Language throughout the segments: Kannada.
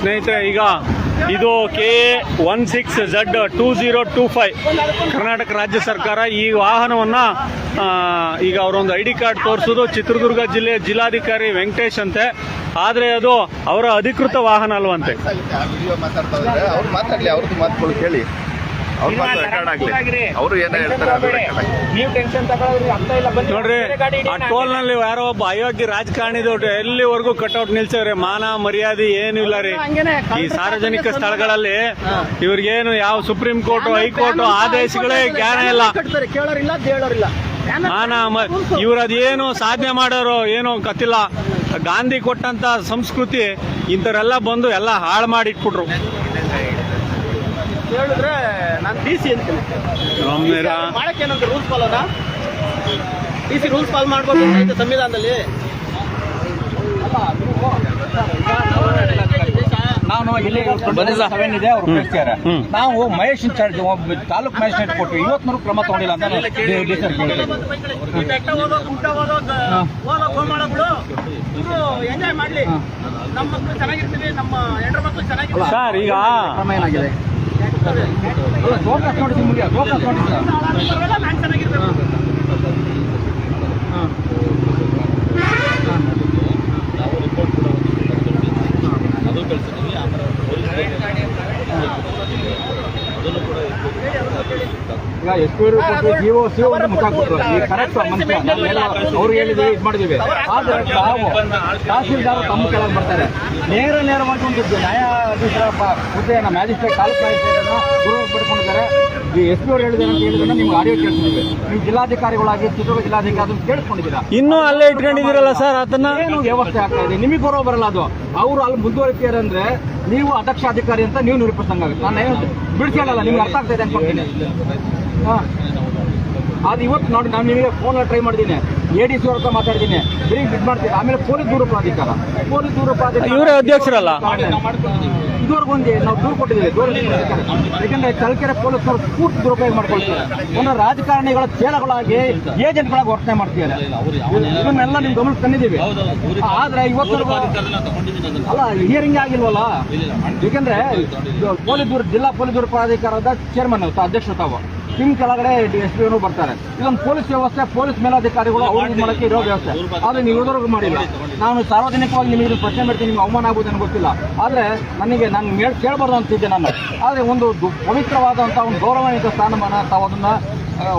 ಸ್ನೇಹಿತರೆ, ಈಗ ಇದು K one six Z two zero two five Karnataka ರಾಜ್ಯ ಸರ್ಕಾರ ಈ ವಾಹನವನ್ನು ಈಗ ಅವರೊಂದು ಐ ಡಿ ಕಾರ್ಡ್ ತೋರಿಸೋದು ಚಿತ್ರದುರ್ಗ ಜಿಲ್ಲೆ ಜಿಲ್ಲಾಧಿಕಾರಿ ವೆಂಕಟೇಶ್ ಅಂತೆ. ಆದರೆ ಅದು ಅವರ ಅಧಿಕೃತ ವಾಹನ ಅಲ್ವಂತೆ. ನೋಡ್ರಿ ಆ ಟೋಲ್ನಲ್ಲಿ ಯಾರೋ ಒಬ್ಬ ಅಯೋಗ್ಯ ದೊಡ್ಡ ಎಲ್ಲಿವರೆಗೂ ಕಟ್ಔಟ್ ನಿಲ್ಸವ್ರೆ? ಮಾನ ಮರ್ಯಾದೆ ಏನು ಇಲ್ಲ ರೀ. ಈ ಸಾರ್ವಜನಿಕ ಸ್ಥಳಗಳಲ್ಲಿ ಇವ್ರಿಗೇನು ಯಾವ ಸುಪ್ರೀಂ ಕೋರ್ಟ್ ಹೈಕೋರ್ಟ್ ಆದೇಶಗಳೇ ಜ್ಞಾನ ಇಲ್ಲ. ಕೇಳೋರಿಲ್ಲ ದೇಳೋರಿಲ್ಲ ಮಾನ ಇವ್ರ ಅದೇನು ಸಾಧನೆ ಮಾಡೋರು ಏನು ಗೊತ್ತಿಲ್ಲ ಗಾಂಧಿ ಕೊಟ್ಟಂತ ಸಂಸ್ಕೃತಿ ಇಂಥವರೆಲ್ಲ ಬಂದು ಎಲ್ಲ ಹಾಳು ಮಾಡಿಟ್ಬಿಟ್ರು. ಹೇಳಿದ್ರೆ ನಾನು ಡಿ ಸಿ ಅಂತೀನಿ. ಮಾಡಕ್ಕೆ ಏನಂತ ರೂಲ್ಸ್ ಫಾಲೋನಾ ಡಿ ಸಿ ರೂಲ್ಸ್ ಫಾಲೋ ಮಾಡ್ಬೋದು ಅಂತ ಸಂವಿಧಾನದಲ್ಲಿ. ಅಲ್ಲ, ನಾನು ಇಲ್ಲಿ ಅವ್ರು ಕಳಿಸ್ತಾರೆ. ನಾವು ಮಹೇಶ್ ಇನ್ಚಾರ್ಜ್ ತಾಲೂಕ್ ಮ್ಯಾಜಿಸ್ಟ್ರೇಟ್ ಕೊಟ್ಟು ಇವತ್ತು ಕ್ರಮ ತಗೊಂಡಿಲ್ಲ ಅಂತ ಸರ್ ಈಗ ಗೋಕಾಸ್ ನೋಡಿಸಿ ಮುಗಿಯ ಗೋಕಾಕ್ ನೋಡಿಸಿ ನಾನು ಚೆನ್ನಾಗಿರ್ಬೇಕು ಈಗ ಎಸ್ ಪಿ ಕೊಟ್ಟು ಜಿಒ ಸಿ ಮುಚ್ಚಾಕ್ಬಿಟ್ರು ಈ ಕರೆಕ್ಟ್ ಮನುಷ್ಯ. ಅವ್ರು ಹೇಳಿದ್ವಿ ಇದು ಮಾಡಿದ್ವಿ ಆದ್ರೆ ತಾವು ತಹಸೀಲ್ದಾರ್ ತಮ್ಮ ಕೆಳಗೆ ಬರ್ತಾರೆ. ನೇರ ನೇರವಾಗಿ ಒಂದು ನ್ಯಾಯಾಧೀಶರ ಹುದ್ದೆಯನ್ನ ಮ್ಯಾಜಿಸ್ಟ್ರೇಟ್ ತಾಲೂಕು ಮ್ಯಾಜಿಸ್ಟ್ರೇಟ್ ಗುರು ಪಡ್ಕೊಂಡಿದ್ದಾರೆ ಈ ಎಸ್ ಪಿ ಅವ್ರು ಹೇಳಿದ್ರೆ ಅಂತ ಹೇಳಿದ್ರೆ ನಿಮ್ಗೆ ಆಡಿಯೋ ಕೇಳಿಸಿದ್ವಿ ನೀವು ಜಿಲ್ಲಾಧಿಕಾರಿಗಳಾಗಿ ಚಿತ್ರದುರ್ಗ ಜಿಲ್ಲಾಧಿಕಾರಿ ಕೇಳಿಸ್ಕೊಂಡಿದ್ದೀರಾ? ಇನ್ನೂ ಅಲ್ಲೇ ಇಟ್ಕೊಂಡಿದ್ದೀರಲ್ಲ ಸರ್ ಅದನ್ನ? ಏನು ವ್ಯವಸ್ಥೆ ಆಗ್ತಾ ಇದೆ? ನಿಮಗೆ ಬರೋ ಬರಲ್ಲ ಅದು. ಅವರು ಅಲ್ಲಿ ಮುಂದುವರಿತೀರ ಅಂದ್ರೆ ನೀವು ಅಧ್ಯಕ್ಷ ಅಧಿಕಾರಿ ಅಂತ ನೀವು ನಿರೂಪಿಸ್ದಂಗಾಗುತ್ತೆ ನಾನು ಏನು ಬಿಡಿಸ್ಕೊಳ್ಳಲ್ಲ ನಿಮ್ಗೆ ಅರ್ಥ ಆಗ್ತಾ ಇದೆ ಹಾಂ ಅದು ಇವತ್ತು ನೋಡಿ ನಾನು ನಿಮಗೆ ಫೋನ್ ಟ್ರೈ ಮಾಡಿದ್ದೀನಿ. ಎ ಡಿ ಸಿ ಅವ್ರ ಹತ್ರ ಮಾತಾಡಿದ್ದೀನಿ ಬರೀ ಇದು ಮಾಡ್ತೀನಿ ಆಮೇಲೆ ಪೊಲೀಸ್ ದೂರ ಪ್ರಾಧಿಕಾರ. ಪೊಲೀಸ್ ದೂರ ಪ್ರಾಧಿಕಾರ. ಇವರೇ ಅಧ್ಯಕ್ಷರಲ್ಲ? ಇದುವರೆಗೂ ಒಂದು ನಾವು ದೂರು ಕೊಟ್ಟಿದ್ದೀವಿ. ದೂರ ಯಾಕಂದ್ರೆ ಚಳ್ಳಕೆರೆ ಪೊಲೀಸರು ಪೂರ್ತಿ ದುರುಪಯೋಗ ಮಾಡ್ಕೊಳ್ತಾರೆ. ಒಂದು ರಾಜಕಾರಣಿಗಳ ಚೇಲಗಳಾಗಿ ಏಜೆಂಟ್ಗಳಾಗಿ ವರ್ತನೆ ಮಾಡ್ತಿದ್ದಾರೆ. ಇದನ್ನೆಲ್ಲ ನಿಮ್ ಗಮನಕ್ಕೆ ತಂದಿದ್ದೀವಿ. ಆದ್ರೆ ಇವತ್ತು ಅಲ್ಲ ಹಿಯರಿಂಗ್ ಆಗಿಲ್ವಲ್ಲ? ಯಾಕಂದ್ರೆ ಪೊಲೀಸ್ ದೂರ ಜಿಲ್ಲಾ ಪೊಲೀಸ್ ದೂರ ಪ್ರಾಧಿಕಾರದ ಚೇರ್ಮನ್ ಅಧ್ಯಕ್ಷರು ತಾವು. ನಿಮ್ ಕೆಳಗಡೆ ಎಸ್ ಪಿ ಬರ್ತಾರೆ. ಇದೊಂದು ಪೊಲೀಸ್ ವ್ಯವಸ್ಥೆ, ಪೊಲೀಸ್ ಮೇಲಾಧಿಕಾರಿಗಳು ಅವ್ರಿಗೆ ಮಾಡೋಕೆ ಮಾಡಕ್ಕೆ ಇರೋ ವ್ಯವಸ್ಥೆ. ಆದರೆ ನೀವು ಇದುವರೆಗೂ ಮಾಡಿಲ್ಲ. ನಾನು ಸಾರ್ವಜನಿಕವಾಗಿ ನಿಮಗೆ ಪ್ರಶ್ನೆ ಮಾಡ್ತೀನಿ, ನಿಮ್ಗೆ ಅವಮಾನ ಆಗೋದು ನನಗೆ ಗೊತ್ತಿಲ್ಲ. ಆದ್ರೆ ನನಗೆ ನಾನು ಕೇಳಬಾರ್ದು ಅಂತಿದ್ದೆ ನಾನು. ಆದ್ರೆ ಒಂದು ಪವಿತ್ರವಾದಂತಹ ಒಂದು ಗೌರವಾನ್ವಿತ ಸ್ಥಾನಮಾನ ತಾವು ಅದನ್ನ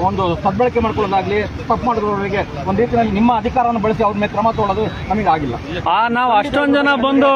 ಒಂದು ಸದ್ಬಳಕೆ ಮಾಡ್ಕೊಳ್ಳೋದಾಗ್ಲಿ, ತಪ್ಪು ಮಾಡಿದವರಿಗೆ ಒಂದು ರೀತಿಯಲ್ಲಿ ನಿಮ್ಮ ಅಧಿಕಾರವನ್ನು ಬಳಸಿ ಅವ್ರ ಮೇಲೆ ಕ್ರಮ ತಗೊಳ್ಳೋದು ನಮಗೆ ಆಗಿಲ್ಲ. ನಾವು ಅಷ್ಟೊಂದು ಜನ ಬಂದು